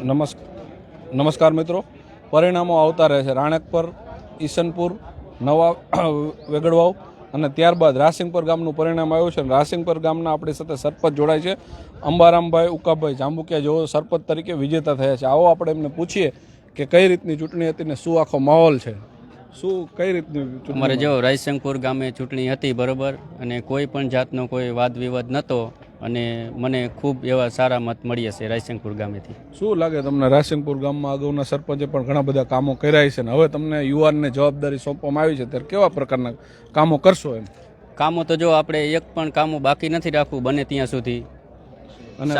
નમસ્ નમસ્કાર મિત્રો. પરિણામો આવતા રહે છે. રાણેકપર ઈસનપુર નવા વેગડવાવ અને ત્યારબાદ રાસિંગપર ગામનું પરિણામ આવ્યું છે અને રાસિંગપર ગામના આપણી સાથે સરપંચ જોડાય છે. અંબારામભાઈ ઉકાભાઈ જાંબુકિયા જેઓ સરપંચ તરીકે વિજેતા થયા છે. આવો આપણે એમને પૂછીએ કે કઈ રીતની ચૂંટણી હતી ને શું આખો માહોલ છે? શું કઈ રીતની અમારે જો રાયશંકપુર ગામે ચૂંટણી હતી બરોબર. અને કોઈ પણ જાતનો કોઈ વાદ વિવાદ નહોતો અને મને ખૂબ એવા સારા મત મળ્યા છે રાયશંકપુર ગામેથી. શું લાગે તમને રાસિંગપુર ગામમાં અગાઉના સરપંચે પણ ઘણા બધા કામો કર્યા છે ને હવે તમને યુવાનને જવાબદારી સોંપવામાં આવી છે ત્યારે કેવા પ્રકારના કામો કરશો એમ? કામો તો જો આપણે એક પણ કામો બાકી નથી રાખવું બને ત્યાં સુધી. અને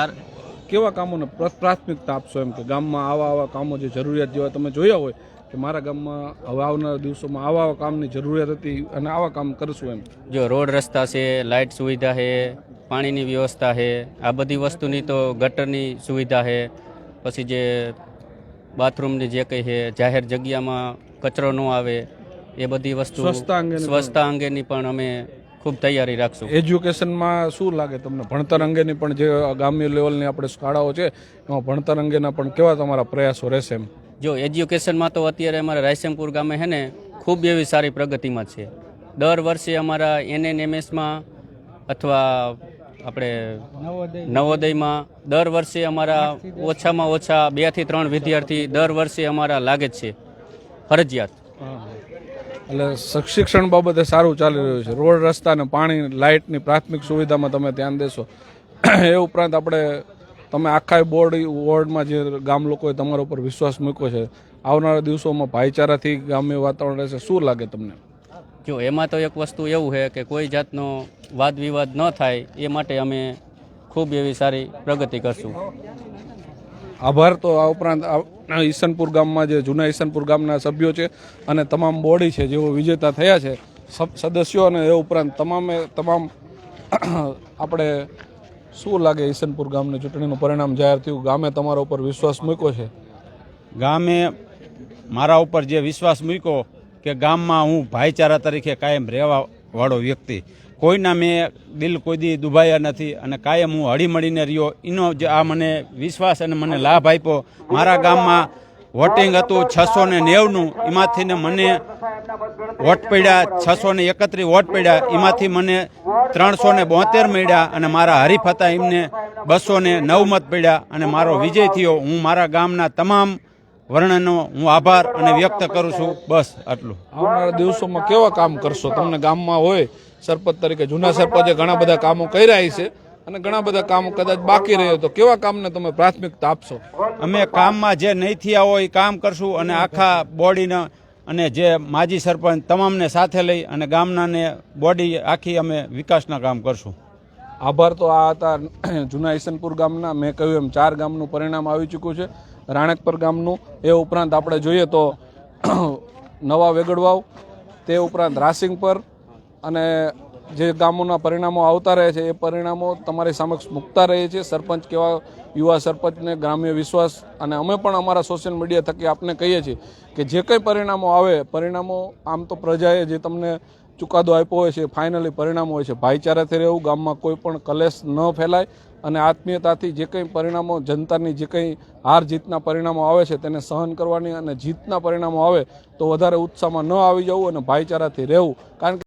કેવા કામોને પ્ર- પ્રાથમિકતા આપશો એમ કે ગામમાં આવા આવા કામો જે જરૂરિયાત જેવા તમે જોયા હોય કે મારા ગામમાં હવે આવનારા દિવસોમાં આવા આવા કામની જરૂરિયાત હતી અને આવા કામ કરશું એમ? જો રોડ રસ્તા છે લાઇટ સુવિધા છે પાણીની વ્યવસ્થા છે આ બધી વસ્તુની તો ગટરની સુવિધા છે. પછી જે બાથરૂમની જે કંઈ છે જાહેર જગ્યામાં કચરો ન આવે એ બધી વસ્તુ સ્વચ્છતા અંગેની પણ- અમે ખૂબ તૈયારી રાખશું. એજ્યુકેશનમાં શું લાગે તમને? ભણતર અંગેની પણ જે ગામ્ય લેવલની આપણે શાળાઓ છે એમાં ભણતર અંગેના પણ કેવા તમારા પ્રયાસો રહેશે એમ? જો એજ્યુકેશનમાં તો અત્યારે અમારા રાયસેમપુર ગામે છે ને ખૂબ એવી સારી પ્રગતિમાં છે. દર વર્ષે અમારા એનએનએમએસમાં અથવા આપણે નવોદયમાં દર વર્ષે અમારા ઓછામાં ઓછા બેથી ત્રણ વિદ્યાર્થી દર વર્ષે અમારા લાગે જ છે. ફરજિયાત. એટલે શિક્ષણ બાબતે સારું ચાલી રહ્યું છે. રોડ રસ્તા ને પાણી લાઇટની પ્રાથમિક સુવિધામાં તમે ધ્યાન દેશો. એ ઉપરાંત આપણે તમે આખા બોર્ડ વોર્ડમાં જે ગામ લોકોએ તમારા ઉપર વિશ્વાસ મૂક્યો છે આવનારા દિવસોમાં ભાઈચારાથી ગામ્ય વાતાવરણ રહેશે. શું લાગે તમને? જો એમાં તો એક વસ્તુ એવું છે કે કોઈ જાતનો વાદ વિવાદ ન થાય એ માટે અમે ખૂબ એવી સારી પ્રગતિ કરશું. આભાર. તો આ ઉપરાંત આ ઈસનપુર ગામમાં જે જૂના ઈસનપુર ગામના સભ્યો છે અને તમામ બોડી છે જેઓ વિજેતા થયા છે સબ- સદસ્યો અને એ ઉપરાંત તમામે તમામ આપણે શું લાગે ઈસનપુર ગામની ચૂંટણીનું પરિણામ જાહેર થયું? ગામે તમારા ઉપર વિશ્વાસ મૂક્યો છે? ગામે મારા ઉપર જે વિશ્વાસ મૂક્યો કે ગામમાં હું ભાઈચારા તરીકે કાયમ રહેવા વાળો વ્યક્તિ. કોઈના મેં દિલ કોઈ દી દુભાયા નથી અને કાયમ હું હળીમળીને રહ્યો. એનો જે આ મને વિશ્વાસ અને મને લાભ આપ્યો. મારા ગામમાં વોટિંગ હતું છસો ને નેવનું. એમાંથી ને મને વોટ પડ્યા, છસો ને એકત્રીસ વોટ પડ્યા. એમાંથી મને ત્રણસો ને બોતેર મળ્યા અને મારા હરીફ હતા એમને બસો ને નવ મત પડ્યા અને મારો વિજય થયો. હું મારા ગામના તમામ વર્ણનો હું આભાર અને વ્યક્ત કરું છું. બસ આટલું. આવનારા દિવસોમાં કેવા કામ કરશો? તમને ગામમાં હોય સરપંચ તરીકે જૂના સરપંચે ઘણા બધા કામો કર્યા છે અને ઘણા બધા કામો કદાચ બાકી રહ્યો તો કેવા કામને તમે પ્રાથમિકતા આપશો? અમે કામમાં જે નહીં થયા હોય એ કામ કરશું અને આખા બોડીને અને જે માજી સરપંચ તમામને સાથે લઈ અને ગામનાને બોડી આખી અમે વિકાસના કામ કરશું. આભાર તો આ હતા જૂના ઈસનપુર ગામના. મેં કહ્યું એમ ચાર ગામનું પરિણામ આવી ચૂક્યું છે. રાણકપર ગામનું. એ ઉપરાંત આપણે જોઈએ તો નવા વેગડવાવ, તે ઉપરાંત રાસિંગપર અને જે ગામોના પરિણામો આવતા રહે છે, એ પરિણામો તમારી સમક્ષ મૂકતા રહીએ છીએ. સરપંચ કેવા યુવા સરપંચને ગ્રામ્ય વિશ્વાસ અને અમે પણ અમારા સોશિયલ મીડિયા થકી આપને કહીએ છીએ કે જે કંઈ પરિણામો આવે, પરિણામો આમ તો પ્રજાએ જે તમને ચુકાદો આપ્યો હોય છે ફાઇનલી પરિણામો હોય છે. ભાઈચારાથી રહેવું, ગામમાં કોઈ પણ કલેશ ન ફેલાય અને આત્મીયતાથી જે કંઈ પરિણામો, જનતાની જે કંઈ હાર જીતના પરિણામો આવે છે, તેને સહન કરવાની અને જીતના પરિણામો આવે તો વધારે ઉત્સાહમાં ન આવી જવું અને ભાઈચારાથી રહેવું. કારણ કે